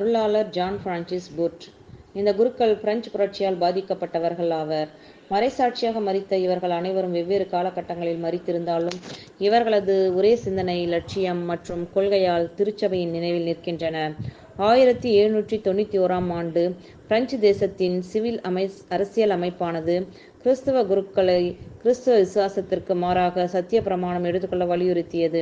அருளாளர் John Francis put. இந்த குருக்கள் பிரெஞ்சு புரட்சியால் பாதிக்கப்பட்டவர்கள் ஆவர். மறைசாட்சியாக மறித்த இவர்கள் அனைவரும் வெவ்வேறு காலகட்டங்களில் மறித்திருந்தாலும் இவர்களது ஒரே சிந்தனை லட்சியம் மற்றும் கொள்கையால் திருச்சபையின் நினைவில் நிற்கின்றன. ஆயிரத்தி எழுநூற்றி தொண்ணூற்றி ஓராம் ஆண்டு பிரெஞ்சு தேசத்தின் சிவில் அமை அரசியல் அமைப்பானது கிறிஸ்தவ குருக்களை கிறிஸ்துவ விசுவாசத்திற்கு மாறாக சத்திய பிரமாணம் எடுத்துக்கொள்ள வலியுறுத்தியது.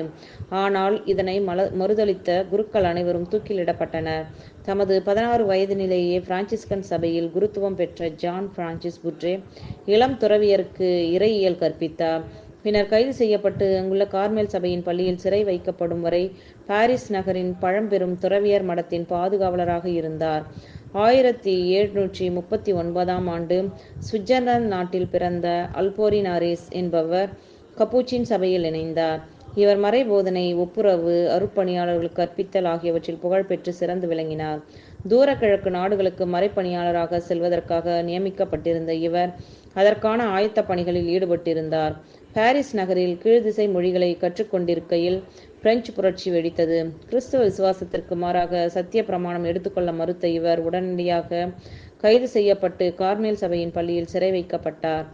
ஆனால் இதனை மல மறுதளித்த குருக்கள் அனைவரும் தூக்கிலிடப்பட்டனர். தமது பதினாறு வயதினிலேயே பிரான்சிஸ்கன் சபையில் குருத்துவம் பெற்ற ஜான் பிரான்சிஸ் புட்ரே இளம் துறவியருக்கு இறையியல் கற்பித்தார். பின்னர் கைது செய்யப்பட்டு அங்குள்ள கார்மேல் சபையின் பள்ளியில் சிறை வைக்கப்படும் வரை பாரிஸ் நகரின் பழம்பெரும் துறவியர் மடத்தின் பாதுகாவலராக இருந்தார். ஆயிரத்தி எழுநூற்றி முப்பத்தி ஒன்பதாம் ஆண்டு சுவிட்சர்லாந்து நாட்டில் பிறந்த அல்போரினாரிஸ் என்பவர் கப்பூச்சின் சபையில் இணைந்தார். இவர் மறைபோதனை ஒப்புரவு அருட்பணியாளர்களுக்கு கற்பித்தல் ஆகியவற்றில் புகழ்பெற்று சிறந்து விளங்கினார். தூர கிழக்கு நாடுகளுக்கு மறைப்பணியாளராக செல்வதற்காக நியமிக்கப்பட்டிருந்த இவர் அதற்கான ஆயத்த பணிகளில் ஈடுபட்டிருந்தார். பாரிஸ் நகரில் கீழ்திசை மொழிகளை கற்றுக்கொண்டிருக்கையில் பிரெஞ்சு புரட்சி வெடித்தது. கிறிஸ்தவ விசுவாசத்திற்கு மாறாக சத்திய பிரமாணம் எடுத்துக்கொள்ள மறுத்த இவர் உடனடியாக கைது செய்யப்பட்டு கார்மேல் சபையின் பள்ளியில் சிறை வைக்கப்பட்டார்.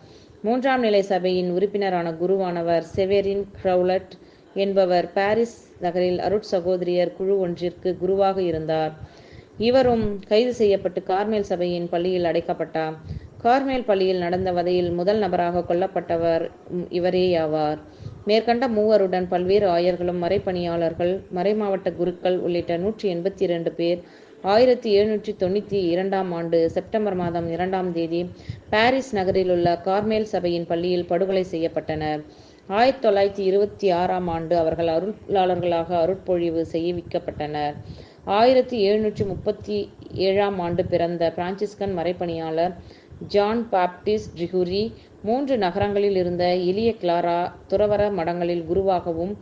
மூன்றாம் நிலை சபையின் உறுப்பினரான குருவானவர் செவேரின் க்ரௌலட் என்பவர் பாரிஸ் நகரில் அருட் சகோதரியர் குழு ஒன்றிற்கு குருவாக இருந்தார். இவரும் கைது செய்யப்பட்டு கார்மேல் சபையின் பள்ளியில் அடைக்கப்பட்டார். கார்மேல் பள்ளியில் நடந்த வதையில் முதல் நபராக கொல்லப்பட்டவர் இவரேயாவார். மேற்கண்ட மூவருடன் பல்வேறு ஆயர்களும் மறைப்பணியாளர்கள் மறைமாவட்ட குருக்கள் உள்ளிட்ட நூற்றி எண்பத்தி இரண்டு பேர் ஆயிரத்தி எழுநூற்றி தொண்ணூற்றி இரண்டாம் ஆண்டு செப்டம்பர் மாதம் இரண்டாம் தேதி பாரிஸ் நகரில் உள்ள கார்மேல் சபையின் பள்ளியில் படுகொலை செய்யப்பட்டனர். ஆயிரத்தி தொள்ளாயிரத்தி இருபத்தி ஆறாம் ஆண்டு அவர்கள் அருளாளர்களாக அருட்பொழிவு செய்விக்கப்பட்டனர் ஆயிரத்தி எழுநூற்றி முப்பத்தி ஏழாம் ஆண்டு பிறந்த பிரான்சிஸ்கன் மறைப்பணியாளர் ஜான் பாப்டிஸ்ட் ட்ரிகுரி மூன்று நகரங்களில் இருந்த எளிய கிளாரா துறவர மடங்களில் குருவாகவும்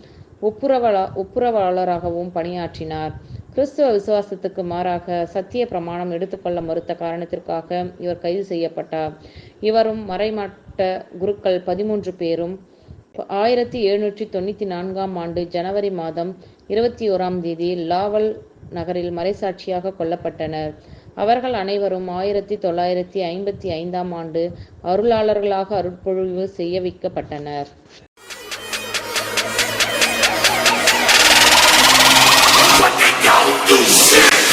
ஒப்புரவலா ஒப்புரவாளராகவும் பணியாற்றினார். கிறிஸ்துவ விசுவாசத்துக்கு மாறாக சத்திய பிரமாணம் எடுத்துக்கொள்ள மறுத்த காரணத்திற்காக இவர் கைது செய்யப்பட்டார். இவரும் மறைமாட்ட குருக்கள் பதிமூன்று பேரும் ஆயிரத்தி எழுநூற்றி தொண்ணூற்றி நான்காம் ஆண்டு ஜனவரி மாதம் இருபத்தி ஓராம் தேதி லாவல் நகரில் மறைசாட்சியாக கொல்லப்பட்டனர். அவர்கள் அனைவரும் ஆயிரத்தி தொள்ளாயிரத்தி ஐம்பத்தி ஐந்தாம் ஆண்டு அருளாளர்களாக அருட்பொழிவு செய்ய வைக்கப்பட்டனர்.